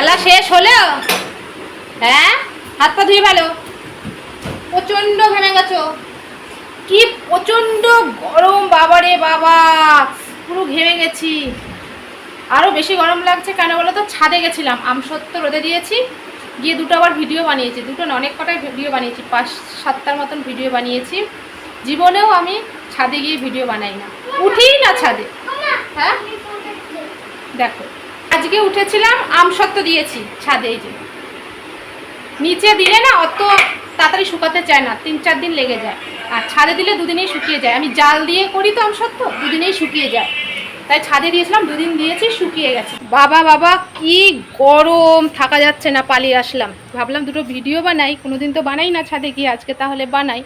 খেলা শেষ হলো হ্যাঁ? হাত পা ধুয়ে ভালো। প্রচণ্ড ঘেমে গেছো কি প্রচণ্ড গরম বাবা রে বাবা! পুরো ঘেমে গেছি। আরও বেশি গরম লাগছে কেন বলো তো? ছাদে গেছিলাম আমসত্ব রোদে দিয়েছি। গিয়ে দুটো আবার ভিডিও বানিয়েছি। দুটো অনেক কটাই ভিডিও বানিয়েছি। পাঁচ, সাতটার মতন ভিডিও বানিয়েছি। জীবনেও আমি ছাদে গিয়ে ভিডিও বানাই না। উঠেই না ছাদে। হ্যাঁ? দেখো। আজকে উঠেছিলাম আমসত্ব দিয়েছি ছাদে, এই যে। নিচে দিলে না অত তাড়াতাড়ি শুকাতে চায় না, তিন চার দিন লেগে যায়। আর ছাদে দিলে দুদিনেই শুকিয়ে যায়। আমি জাল দিয়ে করি তো আম আমসত্ব দুদিনেই শুকিয়ে যায়। তাই ছাদে দিয়েছিলাম, দুদিন দিয়েছি, শুকিয়ে গেছে। বাবা বাবা, কি গরম! থাকা যাচ্ছে না, পালিয়ে আসলাম। ভাবলাম দুটো ভিডিও বানাই, কোনোদিন তো বানাই না ছাদে গিয়ে, আজকে তাহলে বানাই।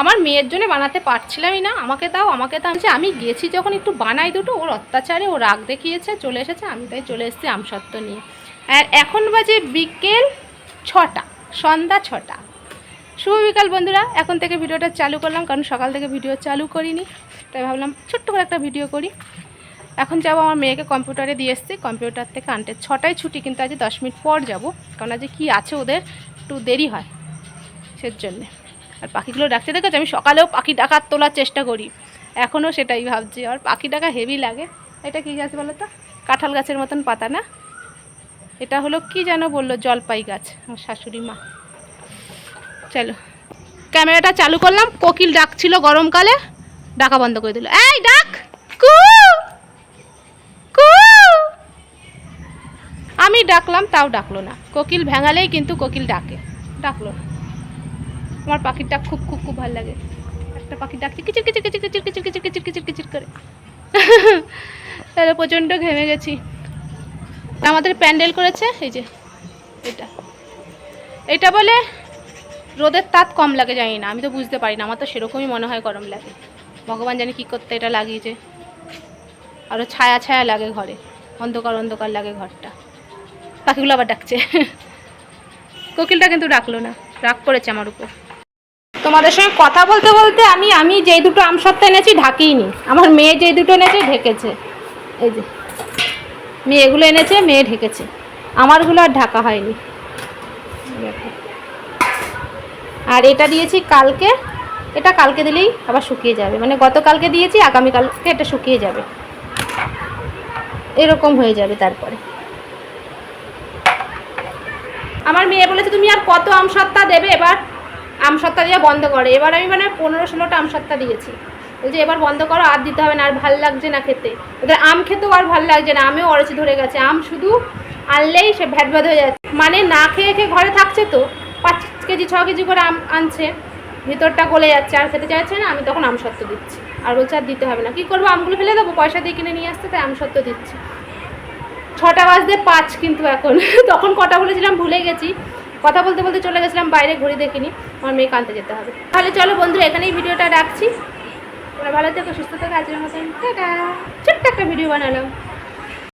আমার মেয়ের জন্য বানাতে পারছিলামই না। আমাকে তাও আমাকে তাও যে, আমি গেছি যখন একটু বানাই দুটো, ওর অত্যাচারে ও রাগ দেখিয়েছে, চলে এসেছে, আমি তাই চলে এসেছি আমসত্ব নিয়ে। আর এখন বাজে বিকেল ছটা, সন্ধ্যা ছটা। শুভ বিকাল বন্ধুরা, এখন থেকে ভিডিওটা চালু করলাম, কারণ সকাল থেকে ভিডিও চালু করিনি, তাই ভাবলাম ছোট্ট করে একটা ভিডিও করি। এখন যাব আমার মেয়েকে কম্পিউটারে দিয়ে এসছি, কম্পিউটার থেকে আনতে। ছটায় ছুটি, কিন্তু আজ দশ মিনিট পর যাব, কারণ আজ কি আছে ওদের, একটু দেরি হয় সের জন্যে আর পাখিগুলো ডাকতে দেখেছি? আমি সকালেও পাখি ডাকার তোলার চেষ্টা করি। এখনও সেটাই ভাবছি। আর পাখি ডাকা হেভি লাগে। এটা কী গাছ বলো তো? কাঁঠাল গাছের মতন পাতা, না? এটা হলো কি যেন বলল জলপাই গাছ। আমার শাশুড়ি মা। চলো। ক্যামেরাটা চালু করলাম। কোকিল ডাকছিল গরমকালে। ডাকা বন্ধ করে দিল। এই, ডাক! কু! কু! আমি ডাকলাম, তাও ডাকলো না। কোকিল ভেঙালেই কিন্তু কোকিল ডাকে। ডাকলো না। আমার পাখির ডাক খুব খুব খুব ভালো লাগে। একটা পাখির ডাকছে কিচির কিচির কিচির কিচির কিচির কিচির কিচির কিচির কিচির করে। তাহলে প্রচণ্ড ঘেমে গেছি। আমাদের প্যান্ডেল করেছে, এই যে, এটা। এটা বলে রোদের তাপ কম লাগে জানি না, আমি তো বুঝতে পারি না, আমার তো সেরকমই মনে হয় গরম লাগে। ভগবান জানি কী করতে, এটা লাগিয়েছে আরও ছায়া ছায়া লাগে ঘরে, অন্ধকার অন্ধকার লাগে ঘরটা। পাখিগুলো আবার ডাকছে। কোকিলটা কিন্তু ডাকলো না, রাগ করেছে আমার উপর। তোমাদের সঙ্গে কথা বলতে বলতে আমি আমি যেই দুটো আমসত্ত্ব এনেছি ঢাকিনি আমার মেয়ে যেই দুটো এনেছে ঢেকেছে। এই যে মেয়ে এগুলো এনেছে, মেয়ে ঢেকেছে। আমারগুলো আর ঢাকা হয়নি। আর এটা দিয়েছি কালকে। এটা কালকে দিলেই আবার শুকিয়ে যাবে। মানে গতকালকে দিয়েছি, আগামীকালকে এটা শুকিয়ে যাবে। এরকম হয়ে যাবে তারপরে। আমার মেয়ে বলেছে, তুমি আর কত আমসত্তা দেবে এবার? আমসত্তা দিয়ে বন্ধ করে। এবার আমি মানে পনেরো ষোলোটা আমসত্তা দিয়েছি। বলছে, এবার বন্ধ করো, আর দিতে হবে না, আর ভালো লাগছে না খেতে। ওদের আম খেতেও আর ভালো লাগছে না, আমিও অরচি ধরে গেছে। আম শুধু আনলেই সে ভ্যাট ভ্যাট হয়ে যাচ্ছে। মানে না খেয়ে খেয়ে ঘরে থাকছে তো, পাঁচ কেজি, ছ কেজি করে আম আনছে, ভিতরটা গলে যাচ্ছে, আর খেতে চাইছে না, আমি তখন আমসত্ত্ব দিচ্ছি। আর বলছে, আর দিতে হবে না। কী করব? আমগুলো ফেলে দেবো? পয়সা দিয়ে কিনে নিয়ে আসতে, তাই আমসত্ত্ব দিচ্ছি। ছটা বাজতে পাঁচ কিন্তু এখন। তখন কটা বলেছিলাম, ভুলে গেছি। কথা বলতে বলতে চলে গেছিলাম, বাইরে ঘুরে দেখিনি, আমার মেয়ে কানতে যেতে হবে। তাহলে চলো বন্ধুরা, এখানেই ভিডিওটা রাখছি। তোমরা ভালো থেকো, সুস্থ থেকো, আজকের মতন। টাটা। ছোট্ট একটা ভিডিও বানালাম।